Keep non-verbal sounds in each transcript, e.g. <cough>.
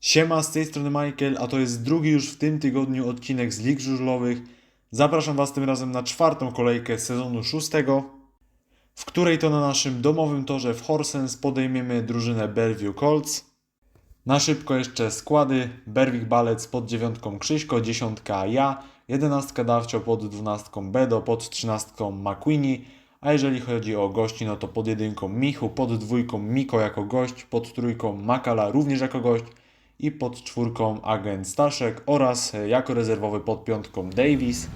Siema, z tej strony Michael, a to jest drugi już w tym tygodniu odcinek z Lig Żużlowych. Zapraszam Was tym razem na czwartą kolejkę sezonu szóstego, w której to na naszym domowym torze w Horsens podejmiemy drużynę Bellevue Colts. Na szybko jeszcze składy. Berwik Balec pod dziewiątką Krzyśko, dziesiątka ja, jedenastka Dawcio pod dwunastką Bedo, pod trzynastką McQueenie, a jeżeli chodzi o gości, no to pod jedynką Michu, pod dwójką Miko jako gość, pod trójką Makala również jako gość i pod czwórką agent Staszek oraz jako rezerwowy pod piątką Davis.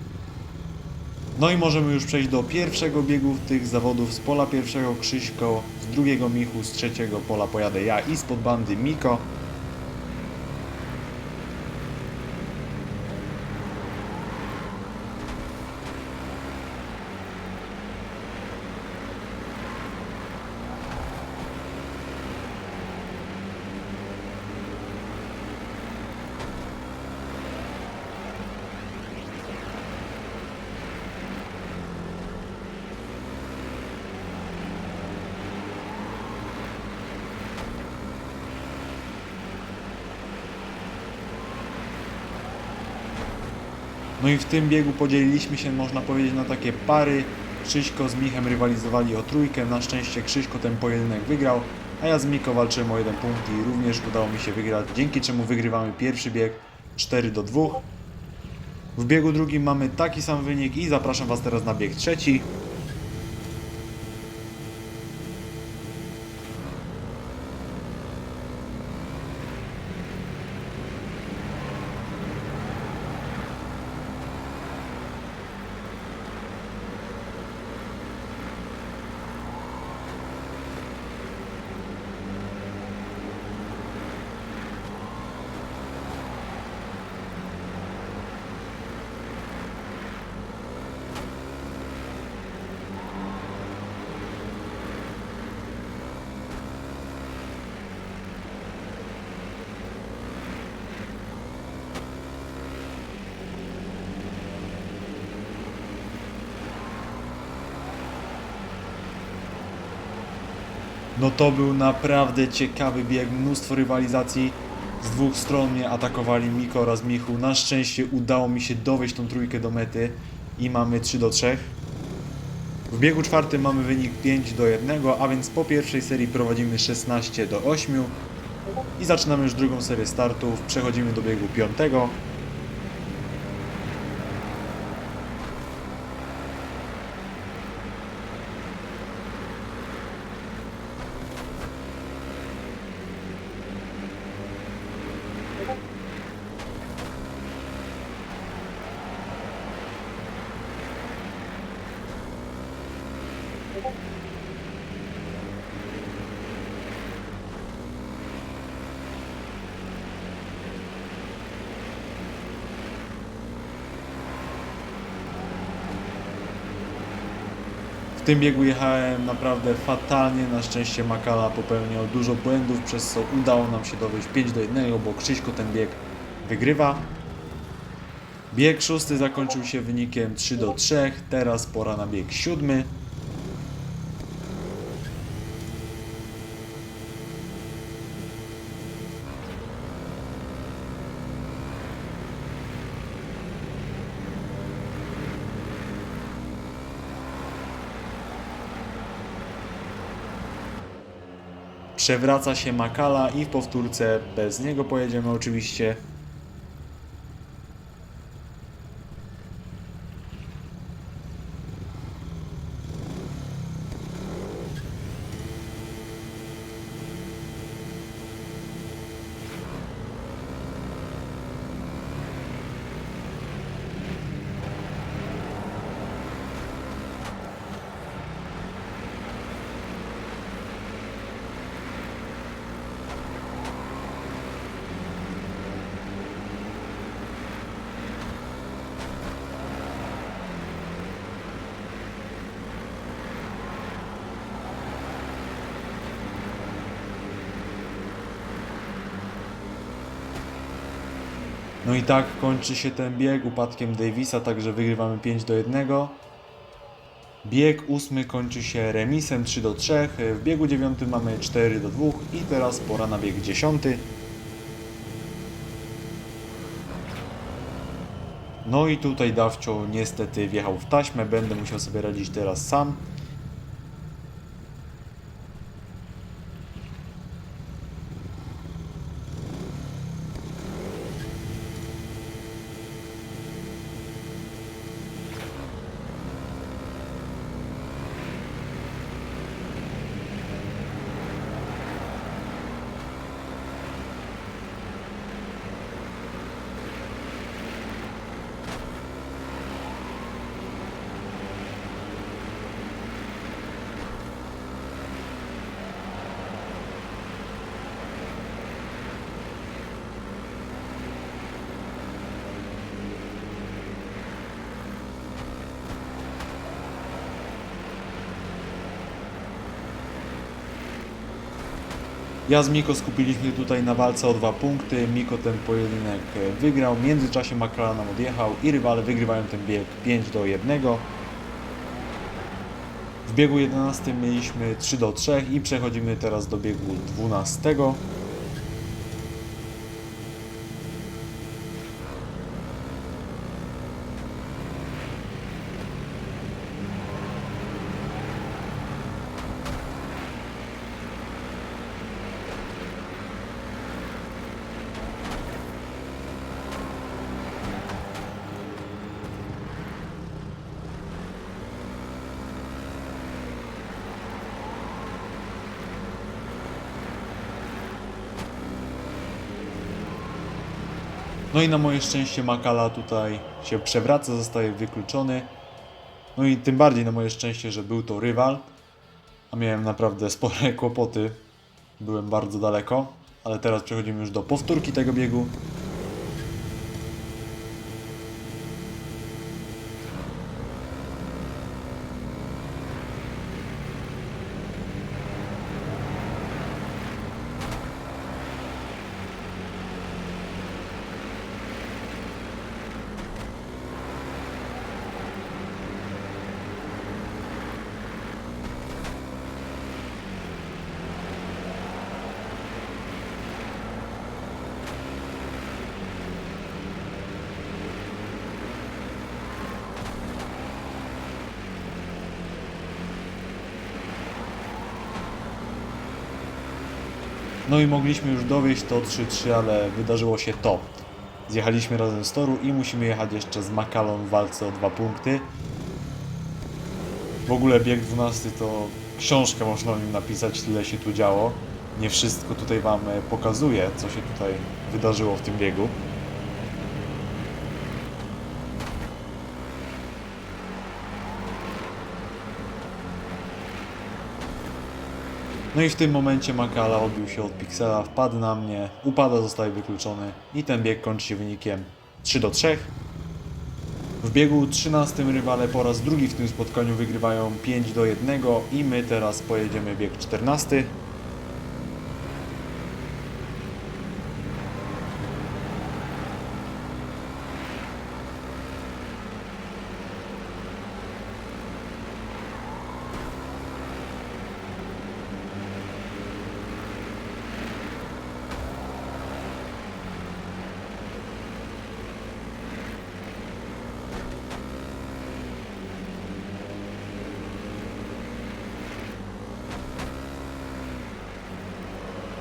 No i możemy już przejść do pierwszego biegu tych zawodów. Z pola pierwszego Krzyśko, z drugiego Michu, z trzeciego pola pojadę ja i spod bandy Miko. No i w tym biegu podzieliliśmy się, można powiedzieć, na takie pary. Krzyśko z Michem rywalizowali o trójkę. Na szczęście Krzyśko ten pojedynek wygrał, a ja z Miko walczyłem o jeden punkt i również udało mi się wygrać, dzięki czemu wygrywamy pierwszy bieg 4 do 2. W biegu drugim mamy taki sam wynik i zapraszam Was teraz na bieg trzeci. No to był naprawdę ciekawy bieg, mnóstwo rywalizacji. Z dwóch stron mnie atakowali Miko oraz Michu. Na szczęście udało mi się dowieść tą trójkę do mety i mamy 3 do 3. W biegu czwartym mamy wynik 5 do 1, a więc po pierwszej serii prowadzimy 16 do 8 i zaczynamy już drugą serię startów. Przechodzimy do biegu piątego. W tym biegu jechałem naprawdę fatalnie. Na szczęście Makala popełniał dużo błędów, przez co udało nam się dowieść 5 do 1, bo Krzyśko ten bieg wygrywa. Bieg szósty zakończył się wynikiem 3 do 3. Teraz pora na bieg siódmy. Przewraca się Makala i w powtórce bez niego pojedziemy oczywiście. No i tak kończy się ten bieg upadkiem Davisa, także wygrywamy 5 do 1. Bieg ósmy kończy się remisem 3 do 3. W biegu dziewiątym mamy 4 do 2 i teraz pora na bieg dziesiąty. No i tutaj Dawcio niestety wjechał w taśmę, będę musiał sobie radzić teraz sam. Ja z Miko skupiliśmy tutaj na walce o dwa punkty. Miko ten pojedynek wygrał. W międzyczasie Makala nam odjechał i rywale wygrywają ten bieg 5 do 1. W biegu 11 mieliśmy 3 do 3 i przechodzimy teraz do biegu 12. No i na moje szczęście Makala tutaj się przewraca, zostaje wykluczony. No i tym bardziej na moje szczęście, że był to rywal. A miałem naprawdę spore <laughs> kłopoty. Byłem bardzo daleko. Ale teraz przechodzimy już do powtórki tego biegu. No i mogliśmy już dowieść to 3-3, ale wydarzyło się to. Zjechaliśmy razem z toru i musimy jechać jeszcze z Makalą w walce o dwa punkty. W ogóle bieg 12 to książkę można o nim napisać, tyle się tu działo. Nie wszystko tutaj Wam e, pokazuję, co się tutaj wydarzyło w tym biegu. No i w tym momencie Makala odbił się od Pixela, wpadł na mnie, upada, zostaje wykluczony i ten bieg kończy się wynikiem 3 do 3. W biegu 13 rywale po raz drugi w tym spotkaniu wygrywają 5 do 1 i my teraz pojedziemy bieg 14.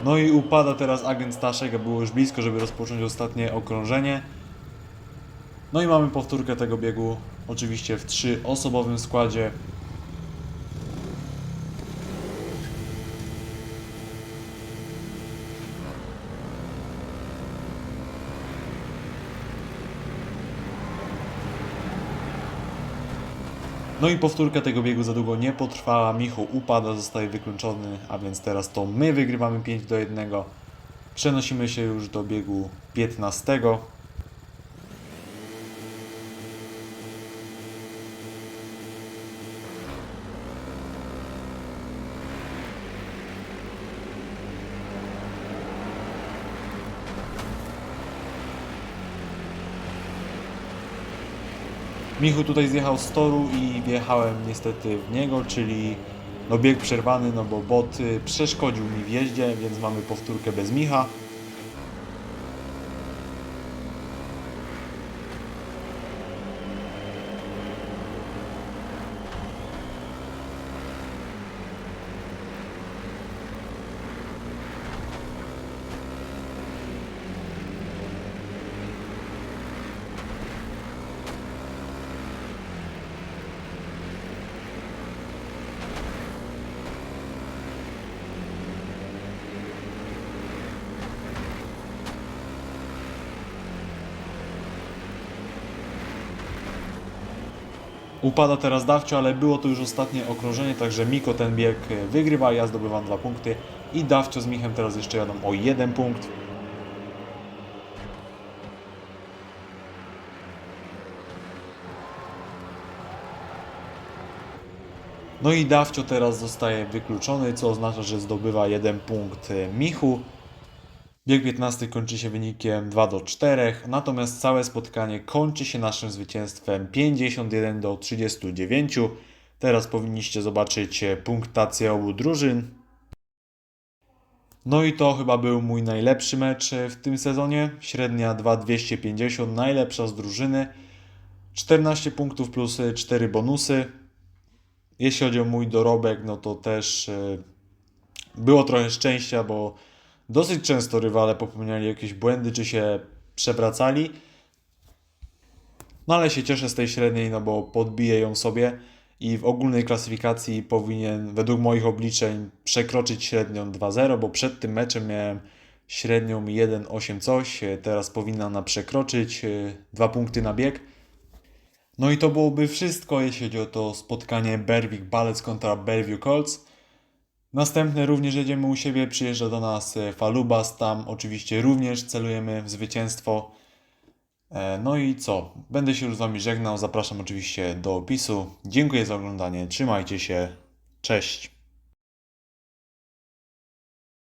No i upada teraz agent Staszek, a było już blisko, żeby rozpocząć ostatnie okrążenie. No i mamy powtórkę tego biegu, oczywiście w trzyosobowym składzie. No i powtórka tego biegu za długo nie potrwała. Michał upada, zostaje wykluczony, a więc teraz to my wygrywamy 5 do 1. Przenosimy się już do biegu 15. Michu tutaj zjechał z toru i wjechałem niestety w niego, czyli no bieg przerwany, no bo bot y, przeszkodził mi w jeździe, więc mamy powtórkę bez Micha. Upada teraz Dawcio, ale było to już ostatnie okrążenie, także Miko ten bieg e, wygrywa, ja zdobywam dwa punkty i Dawcio z Michem teraz jeszcze jadą o jeden punkt. No i Dawcio teraz zostaje wykluczony, co oznacza, że zdobywa jeden punkt e, Michu. Bieg 15 kończy się wynikiem 2 do 4, natomiast całe spotkanie kończy się naszym zwycięstwem 51 do 39. Teraz powinniście zobaczyć e, punktację obu drużyn. No i to chyba był mój najlepszy mecz e, w tym sezonie. Średnia 2,250, najlepsza z drużyny. 14 punktów plus 4 bonusy. Jeśli chodzi o mój dorobek, no to też e, było trochę szczęścia, bo dosyć często rywale popełniali jakieś błędy czy się przewracali. No ale się cieszę z tej średniej, no bo podbiję ją sobie i w ogólnej klasyfikacji powinien według moich obliczeń przekroczyć średnią 2.0, bo przed tym meczem miałem średnią 1.8 coś, e, teraz powinna ona przekroczyć e, dwa punkty na bieg. No i to byłoby wszystko, jeśli chodzi o to spotkanie Berwick Balec kontra Bellevue Colts. Następne również jedziemy u siebie, przyjeżdża do nas e, Falubas, tam oczywiście również celujemy w zwycięstwo. E, No i co? Będę się już z Wami żegnał, zapraszam oczywiście do opisu. Dziękuję za oglądanie, trzymajcie się, cześć.